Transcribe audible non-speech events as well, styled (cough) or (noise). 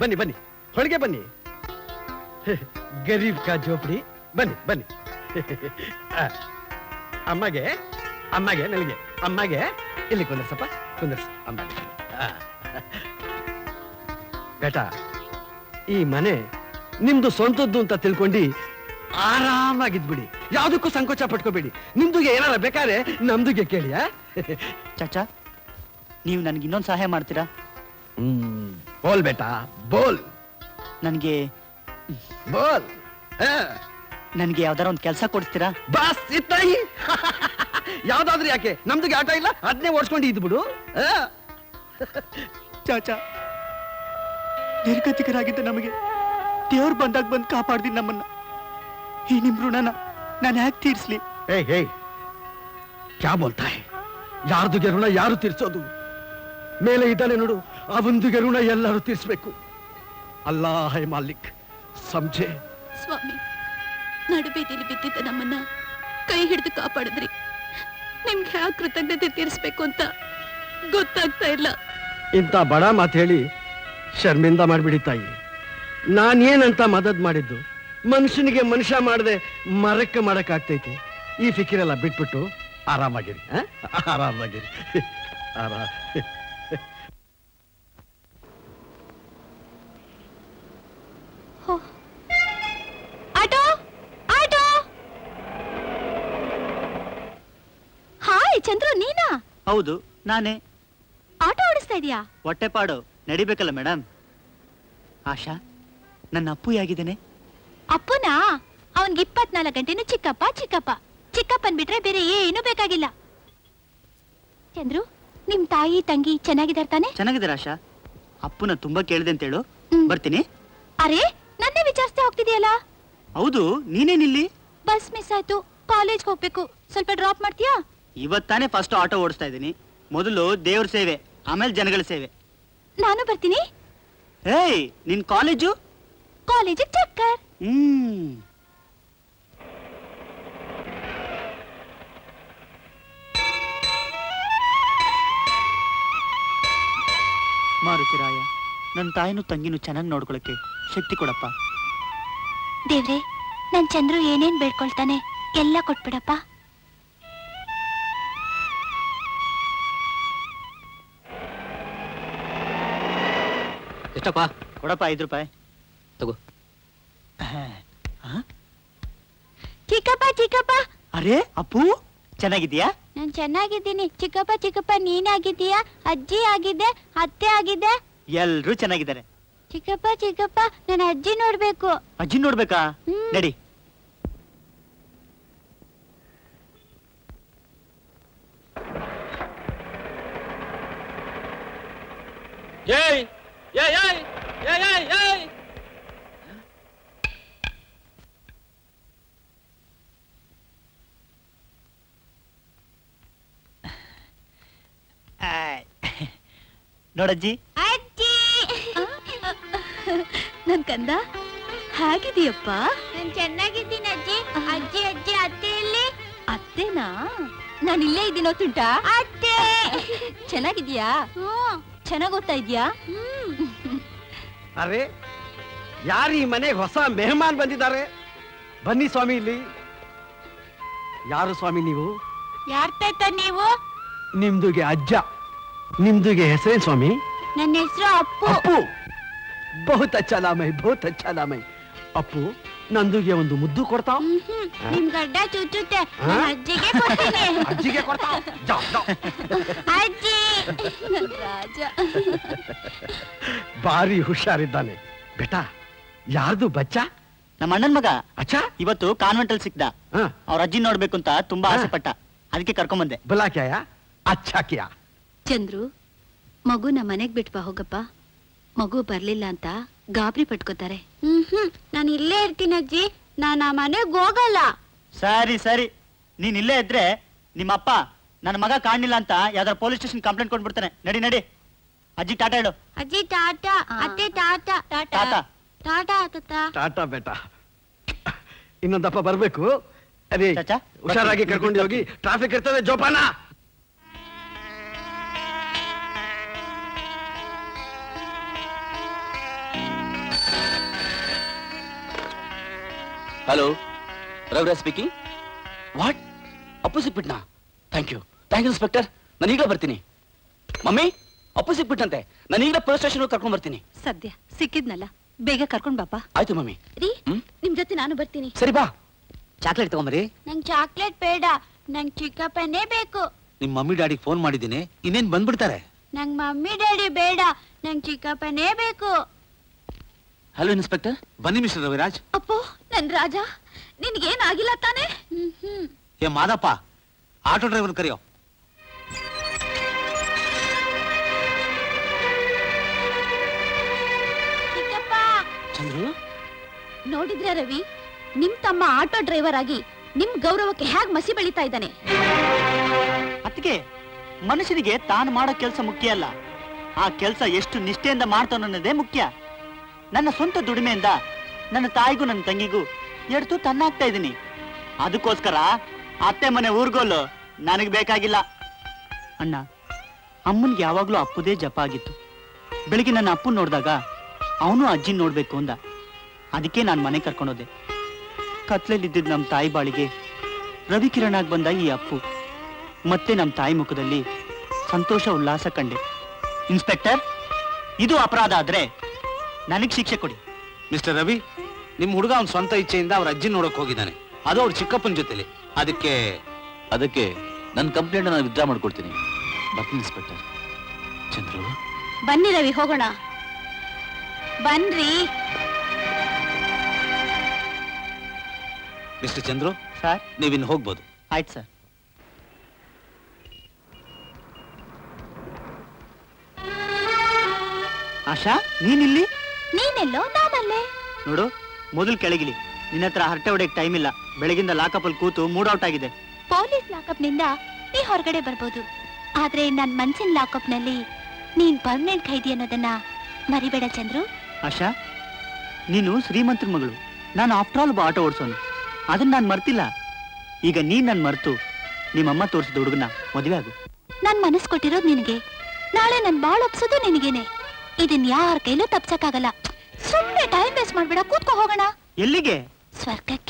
ಬನ್ನಿ ಬನ್ನಿ. ಹೊಳಗೆ ಬನ್ನಿ. ಗರೀಬ್ ಕಾ ಜೋಪಡಿ ಬನ್ನಿ ಬನ್ನಿ. ಅಮ್ಮಗೆ ಅಮ್ಮಗೆ ನನಗೆ ಅಮ್ಮಗೆ ಇಲ್ಲಿ ಕುಂದರ್ಸಪ್ಪ ಕುಂದರ್ಸ ಅಮ್ಮಗೆ. ಬೇಟ ಈ ಮನೆ ನಿಮ್ದು ಸ್ವಂತದ್ದು ಅಂತ ತಿಳ್ಕೊಂಡು ಆರಾಮಾಗಿದ್ಬಿಡಿ. ಯಾವುದಕ್ಕೂ ಸಂಕೋಚ ಪಟ್ಕೋಬೇಡಿ. ನಿಮ್ದುಗೆ ಏನಾರ ಬೇಕಾದ್ರೆ ನಮ್ದುಗೆ ಕೇಳಿ ಆ? ಚಾಚಾ ನೀವು ನನಗೆ ಇನ್ನೊಂದು ಸಹಾಯ ಮಾಡ್ತೀರಾ? ಹ್ಮ್. ಬೋಲ್ ಬೇಟಾ ಬೋಲ್. ನನಗೆ ಬೋಲ್. ನನಗೆ ಯಾವ್ದಾರ ಒಂದು ಕೆಲಸ ಕೊಡ್ತೀರಾ? ಬಾಸ್ ಇತ್ತಾಯಿ ಯಾವ್ದಾದ್ರೂ ಯಾಕೆ? ನಮ್ದುಗೆ ಆಟ ಇಲ್ಲ ಅದನ್ನೇ ಓಡಿಸ್ಕೊಂಡು ಇದ್ ಬಿಡು. ಆ? ಚಾಚಾ ನಿರ್ಗತಿಕರಾಗಿದ್ದ ನಮಗೆ ದೇವ್ರು ಬಂದಾಗ ಬಂದು ಕಾಪಾಡ್ದಿ ನಮ್ಮನ್ನ. ಈ ನಿಮ್ ಋಣನ ನಾನು ಯಾಕೆ ತೀರ್ಸ್ಲಿ? ಏ ಹೇ. ಕ್ಯಾ ಬೋಲ್ತಾ ಯಾರ್ದು ಋಣ ಯಾರು ತೀರ್ಸೋದು? ಮೇಲೆ ಇದ್ದಾನೆ ನೋಡು. ಅವನ್ದುಗೆ ಋಣ ಎಲ್ಲರೂ ತೀರಿಸಬೇಕು. ಅಲ್ಲಾ ಹೈ ಮಾಲಿಕ್ ಸಂಜೆ. ಸ್ವಾಮಿ ನಡುಬೀದಿಲಿ ಬಿದ್ದಿದ್ದ ನಮ್ಮನ್ನ ಕೈ ಹಿಡಿದು ಕಾಪಾಡಿದ್ರಿ. ನಿಮ್ಗೆ ಯಾವ ಕೃತಜ್ಞತೆ ತೀರಿಸ್ಬೇಕು ಅಂತ ಗೊತ್ತಾಗ್ತಾ ಇಲ್ಲ. ಇಂಥ ಬಡ ಮಾತು ಹೇಳಿ ಶರ್ಮಿಂದ ಮಾಡಿಬಿಡಿ ತಾಯಿ. ನಾನೇನಂತ ಮದದ್ ಮಾಡಿದ್ದು? ಮನುಷ್ಯನಿಗೆ ಮನುಷ್ಯ ಮಾಡದೆ ಮರಕ್ಕೆ ಮಾಡಕ್ಕಾಗ್ತೈತಿ. ಈ ಫಿಕಿರೆಲ್ಲ ಬಿಟ್ಬಿಟ್ಟು ಆರಾಮಾಗಿರಿ? ಆರಾಮಾಗಿರಿ. (laughs) ಆರಾಮ (laughs) ಆಟೋ ಆಟೋ ಹಾಯ್ ಚಂದ್ರು ನೀನಾ? ಹೌದು ನಾನೇ. ಆಟೋ ಓಡಿಸ್ತಾ ಇದೀಯಾ? ಹೊಟ್ಟೆಪಾಡು ನಡಿಬೇಕಲ್ಲ ಮೇಡಮ್ ಆಶಾ ನನ್ನ ಅಪ್ಪು ಯಾಗಿದ್ದೇನೆ ಅಪ್ಪುನಾ? ಅವನ್ಗೆ ಇಪ್ಪತ್ನಾಲ್ಕು ಗಂಟೆನೂ ಚಿಕ್ಕಪ್ಪ ಚಿಕ್ಕಪ್ಪ. ಚಿಕ್ಕಪ್ಪನ್ ಬಿಟ್ರೆ ಬೇರೆ ಏನು ಬೇಕಾಗಿಲ್ಲ. ಚಂದ್ರು ನಿಮ್ ತಾಯಿ ತಂಗಿ ಚೆನ್ನಾಗಿದಾರ ತಾನೆ? ಚೆನ್ನಾಗಿದ್ದಾರೆ ಆಶಾ. ಅಪ್ಪುನ ತುಂಬಾ ಕೇಳಿದೆ ಅಂತೇಳು ಹ್ಮ್. ಬರ್ತೀನಿ. ಅರೇ ನನ್ನೇ ವಿಚಾರಿಸ್ತಾ ಹೋಗ್ತಿದ್ಯಲ್ಲ? ಹೌದು ನೀನೇನಿಲ್ಲಿ? ಬಸ್ ಮಿಸ್ ಆಯ್ತು ಕಾಲೇಜ್ ಹೋಗ್ಬೇಕು. ಸ್ವಲ್ಪ ಡ್ರಾಪ್ ಮಾಡ್ತೀಯಾ? ಇವತ್ತಾನೇ ಫಸ್ಟ್ ಆಟೋ ಓಡಿಸ್ತಾ ಇದ್ದೀನಿ. ಮೊದಲು ದೇವ್ರ ಸೇವೆ ಆಮೇಲೆ ಜನಗಳ ಸೇವೆ. ನಾನು ಬರ್ತೀನಿ? ಏಯ್ ನಿನ್ ಕಾಲೇಜು ಕಾಲೇಜಿಗೆ ಚಕ್ಕರ್. ಹ್ಮ್. ಮಾರುತಿರಾಯ ನನ್ನ ತಾಯಿನೂ ತಂಗಿನೂ ಚೆನ್ನಾಗಿ ನೋಡ್ಕೊಳಕ್ಕೆ ಶಕ್ತಿ ಕೊಡಪ್ಪ. ದೇವ್ರೆ ನನ್ ಚಂದ್ರು ಏನೇನ್ ಬೇಡ್ಕೊಳ್ತಾನೆ ಎಲ್ಲ ಕೊಟ್ಬಿಡಪ್ಪ. ಎಷ್ಟಪ್ಪ? ಕೊಡಪ್ಪ ಐದು ರೂಪಾಯಿ. ತಗೋ. ಚಿಕ್ಕಪ್ಪ ಚಿಕ್ಕಪ್ಪ. ಅರೆ ಅಪ್ಪು ಚೆನ್ನಾಗಿದ್ಯಾ ನಾನು ಚೆನ್ನಾಗಿದ್ದೀನಿ. ಚಿಕ್ಕಪ್ಪ ಚಿಕ್ಕಪ್ಪ ನೀನಾಗಿದ್ದೀಯಾ? ಅಜ್ಜಿ ಆಗಿದೆ ಅತ್ತೆ ಆಗಿದೆ. ಎಲ್ರೂ ಚೆನ್ನಾಗಿದ್ದಾರೆ. ಚಿಕ್ಕಪ್ಪ ಚಿಕ್ಕಪ್ಪ ನನ್ನ ಅಜ್ಜಿ ನೋಡ್ಬೇಕು. ಅಜ್ಜಿ ನೋಡ್ಬೇಕಾ. ನಡಿ ಏಯ್ ಏಯ್ ಏಯ್ ಏಯ್ ಏಯ್ ಏಯ್ ಆಯ್. ನೋಡಜ್ಜಿ. ಅಜ್ಜಿ. ನನ್ ಕಂದ ಹೇಗಿದೀಯಪ್ಪ? ನಾನ್ ಚೆನ್ನಾಗಿದ್ದೀನಿ ಅಜ್ಜಿ. ಅಜ್ಜಿ ಅಜ್ಜಿ ಅತ್ತೆ ಇಲ್ಲಿ ಅತ್ತೆನಾ? ನಾನು ಇಲ್ಲೇ ಇದ್ದೀನೋ ತುಂಟ ಅತ್ತೆ. ಚೆನ್ನಾಗಿದ್ಯಾ ಚೆನ್ನಾಗ್ ಓದ್ತಾ ಇದ್ಯಾ ಅರೆ ಯಾರು ಈ ಮನೆಗೆ ಹೊಸ ಮೆಹಮಾನ್ ಬಂದಿದ್ದಾರೆ? ಬನ್ನಿ ಸ್ವಾಮಿ ಇಲ್ಲಿ. ಯಾರು ಸ್ವಾಮಿ ನೀವು? ಯಾರ್ ತಾಯ್ತ ನೀವು? ನಿಮ್ದುಗೆ ಅಜ್ಜ. ನಿಮ್ದುಗೆ ಹೆಸರೇನ್ ಸ್ವಾಮಿ? ನನ್ನ ಹೆಸರು ಅಪ್ಪು. ಅಪ್ಪು. ಬಹುತ್ ಅಚ್ಚ ಬಹುತ ಬಹುತ್ ಅಚ್ಚ ನಾಮೈ. ಅಪ್ಪು ನಂದುಗೆ ಒಂದು ಮುದ್ದು ಕೊಡ್ತಾ ಮ್ಹ್ಮ್. ನಿಮ್ ಗಡ್ಡ ಚುಚ್ಚುತ್ತೆ? ನಾನ್ ಅಜ್ಜಿಗೆ ಕೊಡ್ತೀನಿ. ಅಜ್ಜಿಗೆ ಕೊಡ್ತಾವ್? ಜಾ, ಜಾ. ಅಜ್ಜಿ. ನನ್ ರಾಜ. ಭಾರಿ ಹುಷಾರಿದ್ದಾನೆ. ಬೇಟಾ ಯಾರ್ದು ಬಚ್ಚ? ನಮ್ಮ ಅಣ್ಣನ್ ಮಗ. ಅಚ್ಚ? ಇವತ್ತು ಕಾನ್ವೆಂಟ್ ಅಲ್ಲಿ ಸಿಕ್ದ. ಹಾ. ಅವ್ರ ಅಜ್ಜಿ ನೋಡ್ಬೇಕು ಅಂತ ತುಂಬಾ ಆಸೆ ಪಟ್ಟ ಅದಕ್ಕೆ ಕರ್ಕೊಂಡ್ ಬಂದೆ ಬಲಾಕ್ಯಾಯ ಅಚ್ಚಾ ಕ್ಯಾ ಚಂದ್ರು ಮಗುನ ಮನೆಗ್ ಬಿಟ್ಪಾ ಹೋಗಪ್ಪ. ಮಗು ಬರ್ಲಿಲ್ಲ ಅಂತ ಗಾಬರಿ ಪಟ್ಕೋತಾರೆ. ಹ್ಮ್ ನಾನು ಇಲ್ಲೇ ಇರ್ತೀನಿ ಅಜ್ಜಿ. ನಾನು ಆ ಮನೆಗ್ ಹೋಗಲ್ಲ. ಸರಿ ಸರಿ. ನೀನ್ ಇಲ್ಲೇ ಇದ್ರೆ ನಿಮ್ಮ ಅಪ್ಪ ನನ್ನ ಮಗ ಕಾಣಲಿಲ್ಲ ಅಂತ ಯಾವ್ದಾರ ಪೊಲೀಸ್ ಸ್ಟೇಷನ್ ಕಂಪ್ಲೇಂಟ್ ಕೊಟ್ಬಿಡ್ತಾನೆ. ನಡಿ ನಡಿ. ಅಜ್ಜಿ ಟಾಟಾ ಹೇಳು. ಅಜ್ಜಿ ಟಾಟಾ. ಅತ್ತೆ ಟಾಟಾ. ಟಾಟಾ. ಟಾಟಾ ತಾತ. ಟಾಟಾ ಬೇಟಾ. ಇನ್ನೊಂದಪ್ಪ ಬರ್ಬೇಕು. ಅದೇ ಚಾಚಾ, ಹುಷಾರಾಗಿ ಕರ್ಕೊಂಡು ಹೋಗಿ ಟ್ರಾಫಿಕ್ ಇರ್ತದೆ ಜೋಪಾನ. Hello Raviraj speaking what Appu ಬಿಟ್ನಾ thank you thank you inspector ನಾನು ಈಗಲೇ ಬರ್ತೀನಿ. ಮಮ್ಮಿ ಅಪ್ಪು ಬಿಟ್ಟಂತೆ ನಾನು ಈಗಲೇ ಪೊಲೀಸ್ ಸ್ಟೇಷನ್ ಕರ್ಕೊಂಡು ಬರ್ತೀನಿ. ಸದ್ಯ. ಸಿಕ್ಕಿದ್ನಲ್ಲ. ಬೇಗ ಕರ್ಕೊಂಡ್ ಬಾಪ ಆಯ್ತು ಮಮ್ಮಿ ರೀ ಹ್ಮ್? ನಿಮ್ ಜೊತೆ ನಾನು ಬರ್ತೀನಿ. ಸರಿ ಬಾ. ಚಾಕ್ಲೇಟ್ ತಗೊಂಬರಿ. ನಂಗ್ ಚಾಕ್ಲೇಟ್ ಬೇಡ. ನಂಗ್ ಚಿಕ್ಕಪ್ಪನೇ ಬೇಕು. ನಿಮ್ ಮಮ್ಮಿ ಡ್ಯಾಡಿಗೆ ಫೋನ್ ಮಾಡಿದ್ದೀನಿ. ಇನ್ನೇನ್ ಬಂದ್ಬಿಡ್ತಾರೆ? ನಂಗ್ ಮಮ್ಮಿ ಡ್ಯಾಡಿ ಬೇಡ. ನಂಗ್ ಚಿಕ್ಕಪ್ಪನೇ ಬೇಕು. ಹಲೋ ಇನ್ಸ್ಪೆಕ್ಟರ್ ಬನ್ನಿ ಮಿಸ್ಟರ್ ರವಿರಾಜ್. ಅಪ್ಪೋ ನನ್ ರಾಜ. ನಿನ್ಗೇನಾಗಿಲ್ಲ ತಾನೆ? ಹ್ಮ್ ಏ ಮಾದಪ್ಪ ಆಟೋ ಡ್ರೈವರ್ ಕರೆಯೋ. ಚಂದ್ರು? ನೋಡಿದ್ರೆ ರವಿ? ನಿಮ್ ತಮ್ಮ ಆಟೋ ಡ್ರೈವರ್ ಆಗಿ ನಿಮ್ ಗೌರವಕ್ಕೆ ಹ್ಯಾಗ್ ಮಸಿ ಬೆಳಿತಾ ಇದ್ದಾನೆ? ಅದಕ್ಕೆ ಮನುಷ್ಯನಿಗೆ ತಾನು ಮಾಡೋ ಕೆಲಸ ಮುಖ್ಯ ಅಲ್ಲ. ಆ ಕೆಲಸ ಎಷ್ಟು ನಿಷ್ಠೆಯಿಂದ ಮಾಡ್ತಾನನ್ನೋದೇ ಮುಖ್ಯ. ನನ್ನ ಸ್ವಂತ ದುಡಿಮೆಯಿಂದ ನನ್ನ ತಾಯಿಗೂ ನನ್ನ ತಂಗಿಗೂ ಎಡ್ತು ತನ್ನಾಗ್ತಾ ಇದ್ದೀನಿ. ಅದಕ್ಕೋಸ್ಕರ ಅತ್ತೆ ಮನೆ ಊರ್ಗೋಲು ನನಗೆ ಬೇಕಾಗಿಲ್ಲ. ಅಣ್ಣ, ಅಮ್ಮನ್ಗೆ ಯಾವಾಗಲೂ ಅಪ್ಪುದೇ ಜಪ ಆಗಿತ್ತು. ಬೆಳಿಗ್ಗೆ ನನ್ನ ಅಪ್ಪನ ನೋಡಿದಾಗ ಅವನು ಅಜ್ಜಿ ನೋಡ್ಬೇಕು ಅಂದ. ಅದಕ್ಕೆ ನಾನು ಮನೆ ಕರ್ಕೊಂಡೋದೆ. ಕತ್ಲಲ್ಲಿದ್ದಿದ್ದ ನಮ್ಮ ತಾಯಿ ಬಾಳಿಗೆ ರವಿಕಿರಣ್ ಆಗಿ ಬಂದ ಈ ಅಪ್ಪು. ಮತ್ತೆ ನಮ್ಮ ತಾಯಿ ಮುಖದಲ್ಲಿ ಸಂತೋಷ, ಉಲ್ಲಾಸ ಕಂಡೆ. ಇನ್ಸ್ಪೆಕ್ಟರ್, ಇದು ಅಪರಾಧ ಆದ್ರೆ ನನಗ್ ಶಿಕ್ಷೆ ಕೊಡಿ. ಮಿಸ್ಟರ್ ರವಿ ನಿಮ್ಮ ಹುಡುಗ ಅವನ ಸ್ವಂತ ಇಚ್ಛೆಯಿಂದ ಅವ್ರ ಅಜ್ಜಿ ನೋಡಕ್ ಹೋಗಿದ್ದಾನೆ. ಅದು ಅವ್ರ ಚಿಕ್ಕಪ್ಪನ ಜೊತೆಲಿ. ಅದಕ್ಕೆ ಅದಕ್ಕೆ ನನ್ನ ಕಂಪ್ಲೇಂಟ್ ನಾನು ವಿತ್ಡ್ರಾ ಮಾಡ್ಕೊಡ್ತೀನಿ. ಬರ್ತೀನಿ ಇನ್ಸ್ಪೆಕ್ಟರ್ ಚಂದ್ರು? ಬನ್ನಿ ರವಿ ಹೋಗೋಣ. ಬನ್ರಿ. ಮಿಸ್ಟರ್ ಚಂದ್ರು ಸರ್ ನೀವಿನ್ ಹೋಗ್ಬೋದು. ಆಯ್ತು ಸರ್ ಆಶಾ ನೀನಿಲ್ಲಿ ನೀನೆಲ್ಲೋ ನಾನಲ್ಲೇ. ನೋಡು ಮೊದಲು ಕೆಳಗಿಲಿ. ನಿನ್ನ ಹತ್ರ ಹರಟೆ ಹೊಡೆಯಕ್ ಟೈಮ್ ಇಲ್ಲ. ಬೆಳಗಿಂದ ಲಾಕಪ್ ಅಲ್ಲಿ ಕೂತು ಮೂಡ್ ಔಟ್ ಆಗಿದೆ. ಪೊಲೀಸ್ ಲಾಕಪ್ನಿಂದ ನೀ ಹೊರಗಡೆ ಬರ್ಬೋದು. ಆದ್ರೆ ನನ್ ಮನ್ಸಿನ ಲಾಕಪ್ನಲ್ಲಿ ನೀನ್ ಪರ್ಮನೆಂಟ್ ಖೈದಿ ಅನ್ನೋದನ್ನ ಮರಿಬೇಡ ಚಂದ್ರು. ಆಶಾ ನೀನು ಶ್ರೀಮಂತರ ಮಗಳು. ನಾನು ಆಫ್ಟರ್ ಆಲ್ ಒಬ್ಬ ಆಟೋ ಓಡಿಸೋನು. ಅದನ್ನ ನಾನು ಮರ್ತಿಲ್ಲ. ಈಗ ನೀನ್ ನನ್ ಮರ್ತು. ನಿಮ್ಮಮ್ಮ ತೋರಿಸಿದ ಹುಡುಗನ ಮದುವೆ ಆಗು. ನನ್ ಮನಸ್ ಕೊಟ್ಟಿರೋದು ನಿನಗೆ. ನಾಳೆ ನನ್ ಬಾಳ್ ಒಪ್ಸೋದು ನಿನಗೇನೆ. ಇದನ್ ಯಾರ ಕೈಲೂ ತಪ್ಸಕ್ಕಾಗಲ್ಲ. ಸುಮ್ನೆ ಟೈಮ್ ವೇಸ್ಟ್ ಮಾಡ್ಬೇಡ ಕೂತ್ಕೋ ಹೋಗೋಣ. ಎಲ್ಲಿಗೆ? ಸ್ವರ್ಗಕ್ಕೆ